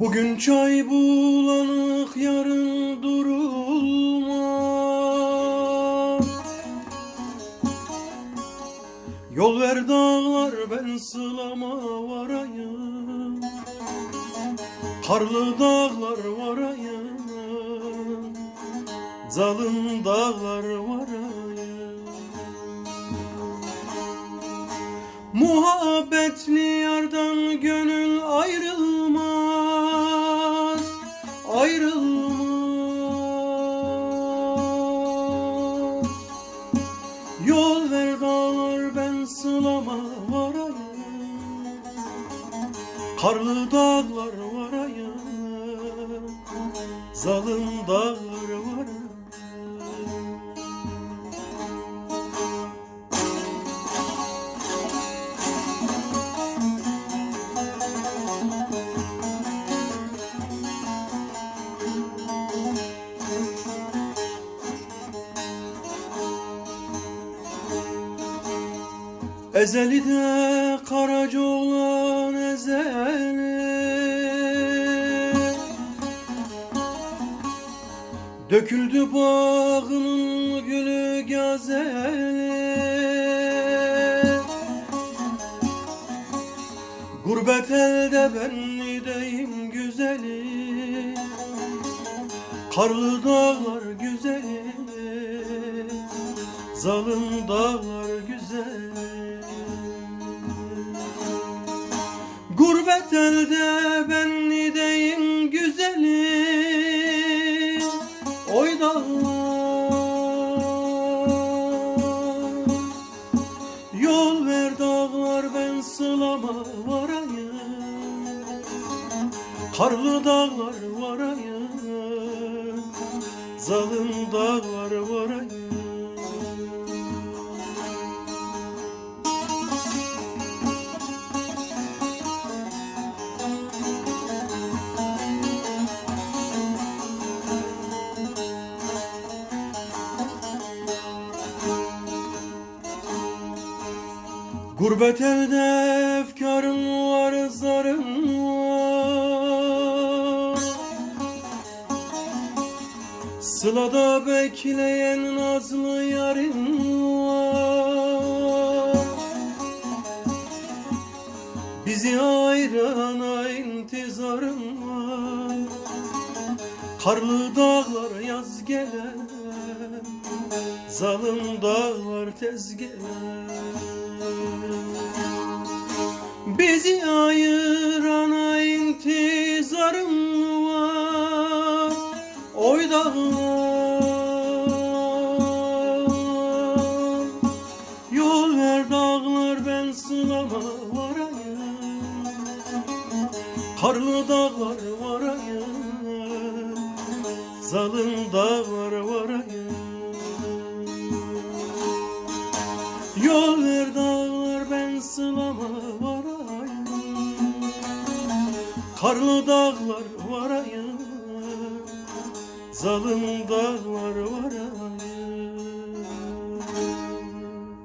Bugün çay bulanık yarın durulmaz. Yol ver dağlar ben sılama varayım. Karlı dağlar varayım. Zalim dağlar varayım. Muhabbetli yardan gönül ayrılmaz Dağlar ben sılama varayım Karlı dağlar varayım Zalim dağlar varayım Ezeli de karaca olan ezeli. Döküldü bağının gülü gazeli. Gurbet elde ben nideyim güzeli. Karlı dağlar güzeli. Zalim dağlar Gurbet elde ben nideyim güzeli Oy dağlar. Yol ver dağlar ben sılama varayım. Karlı dağlar varayım. Zalim dağlar varayım Gurbet elde efkarım var, zarım var. Sılada bekleyen nazlı yarim var. Bizi ayırana intizarım var. Karlı dağlar yaz gelen Zalim dağlar tez gelen Bizi ayırana intizarım var? Oy dağlar. Yol ver dağlar ben sılama varayım Karlı dağlar varayım Zalim dağlar varayım Yol ver dağlar Karlı dağlar varayım Zalim dağlar varayım